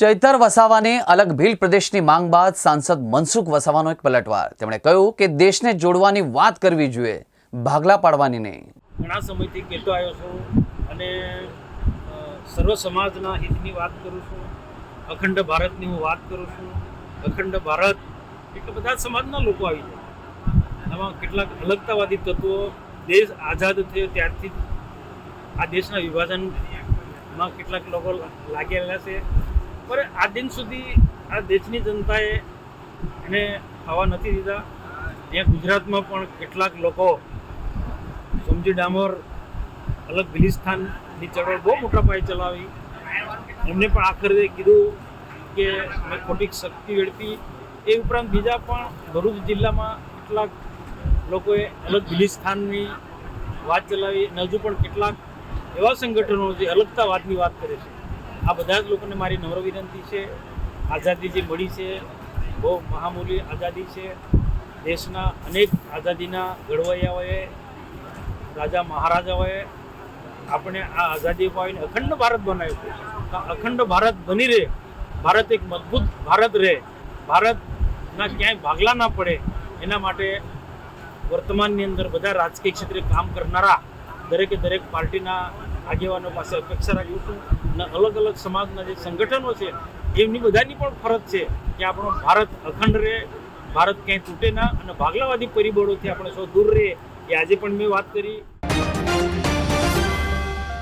ચૈતર વસાવાની અલગ ભીલ પ્રદેશની માંગ બાદ સાંસદ મનસુખ વસાવાનો એક પલટવાર. તેમણે કહ્યું કે દેશને જોડવાની વાત કરવી જોઈએ, ભાગલા પાડવાની નહીં. ઘણા સમયથી કહેતો આવ્યો છું અને સર્વ સમાજના હિતની વાત કરું છું, અખંડ ભારતની હું વાત કરું છું, અખંડ ભારત એટલે બધા સમાજના લોકો આવી જાય. આમાં કેટલાક અલગતાવાદી તત્વો દેશ આઝાદ થયો ત્યારથી આ દેશના વિભાજનમાં કેટલાક લોકો લાગેલા છે. પણ આ દિન સુધી આ દેશની જનતાએ એને થવા નથી દીધા. ત્યાં ગુજરાતમાં પણ કેટલાક લોકો સમજી ડામોર અલગ બિલિસ્તાનની ચળવળ બહુ મોટા પાયે ચલાવી. એમને પણ આખરે કીધું કે મેં ખોટી શક્તિ વેડપી એ ઉપરાંત બીજા પણ ભરૂચ જિલ્લામાં કેટલાક લોકોએ અલગ બિલિસ્તાનની વાત ચલાવી અને હજુ પણ કેટલાક એવા સંગઠનો જે અલગતાવાદની વાત કરે છે. આ બધા જ લોકોને મારી નમ્ર વિનંતી છે. આઝાદી જે મળી છે, બહુ મહામૂલી આઝાદી છે. દેશના અનેક આઝાદીના ઘડવૈયાઓએ, રાજા મહારાજાઓએ આપણે આ આઝાદી અપાવીને અખંડ ભારત બનાવ્યું તો અખંડ ભારત બની રહે, ભારત એક મજબૂત ભારત રહે, ભારતના ક્યાંય ભાગલા ના પડે, એના માટે વર્તમાનની અંદર બધા રાજકીય ક્ષેત્રે કામ કરનારા દરેકે દરેક પાર્ટીના આગેવાનો પાસે અપેક્ષા રાખું છું અને અલગ અલગ સમાજના જે સંગઠનો છે, એમની બધાની પણ ફરજ છે કે આપણો ભારત અખંડ રહે, ભારત ક્યાંય તૂટે ના અને ભાગલાવાદી પરિબળોથી આપણે સૌ દૂર રહીએ. એ આજે પણ મેં વાત કરી.